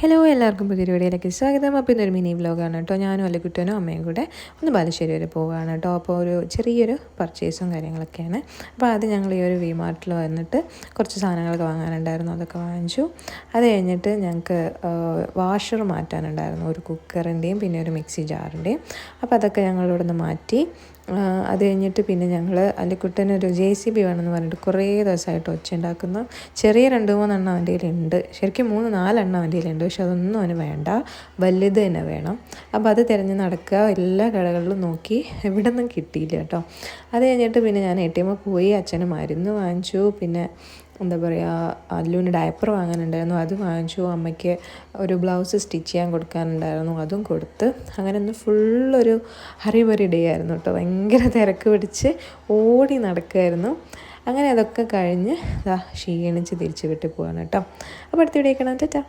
Hello എല്ലാവർക്കും പുതിയ വീഡിയോയിലേക്ക് സ്വാഗതം. അപ്പോൾ ഇന്നൊരു മിനി വ്ലോഗാണ് കേട്ടോ. ഞാനും അല്ലക്കുട്ടനും അമ്മയും കൂടെ ഒന്ന് ബാലുശ്ശേരി വരെ പോവുകയാണ് കേട്ടോ. അപ്പോൾ ഒരു ചെറിയൊരു പർച്ചേസും കാര്യങ്ങളൊക്കെയാണ്. അപ്പോൾ അത് ഞങ്ങൾ ഈ ഒരു വി മാർട്ടിൽ വന്നിട്ട് കുറച്ച് സാധനങ്ങളൊക്കെ വാങ്ങാനുണ്ടായിരുന്നു. അതൊക്കെ വാങ്ങിച്ചു. അത് കഴിഞ്ഞിട്ട് ഞങ്ങൾക്ക് വാഷർ മാറ്റാനുണ്ടായിരുന്നു. ഒരു കുക്കറിന്റെയും പിന്നെ ഒരു മിക്സി ജാറിന്റെയും അപ്പോൾ അതൊക്കെ ഞങ്ങളിവിടെ നിന്ന് മാറ്റി അത് കഴിഞ്ഞിട്ട് പിന്നെ ഞങ്ങൾ അല്ലിക്കുട്ടനൊരു ജെ സി ബി വേണമെന്ന് പറഞ്ഞിട്ട് കുറേ ദിവസമായിട്ട് ഒച്ച ഉണ്ടാക്കുന്നു ചെറിയ രണ്ട് മൂന്നെണ്ണം അവന്റെ കയ്യിലുണ്ട്. ശരിക്കും മൂന്ന് നാലെണ്ണം അവന്റെ കയ്യിലുണ്ട്. പക്ഷെ അതൊന്നും അവന് വേണ്ട. വലുത് തന്നെ വേണം. അപ്പോൾ അത് തിരഞ്ഞ് നടക്കുക. എല്ലാ കടകളിലും നോക്കി എവിടെ നിന്നും കിട്ടിയില്ല കേട്ടോ. അത് കഴിഞ്ഞിട്ട് പിന്നെ ഞാൻ എ ടി എമ്മിൽ പോയി. അച്ഛന് മരുന്ന് വാങ്ങിച്ചു. പിന്നെ എന്താ പറയുക അല്ലുവിന് ഡയപ്പർ വാങ്ങാനുണ്ടായിരുന്നു. അത് വാങ്ങിച്ചു. അമ്മയ്ക്ക് ഒരു ബ്ലൗസ് സ്റ്റിച്ച് ചെയ്യാൻ കൊടുക്കാനുണ്ടായിരുന്നു. അതും കൊടുത്ത് അങ്ങനെ ഒന്ന് ഫുള്ളൊരു ഹറിബറി ഡേ ആയിരുന്നു കേട്ടോ. ഭയങ്കര തിരക്ക് പിടിച്ച് ഓടി നടക്കുമായിരുന്നു അങ്ങനെ അതൊക്കെ കഴിഞ്ഞ് ക്ഷീണിച്ച് തിരിച്ച് വിട്ട് പോവാണ് കേട്ടോ. അപ്പോൾ അടുത്ത വീഡിയോ കാണാം. ചേട്ടാ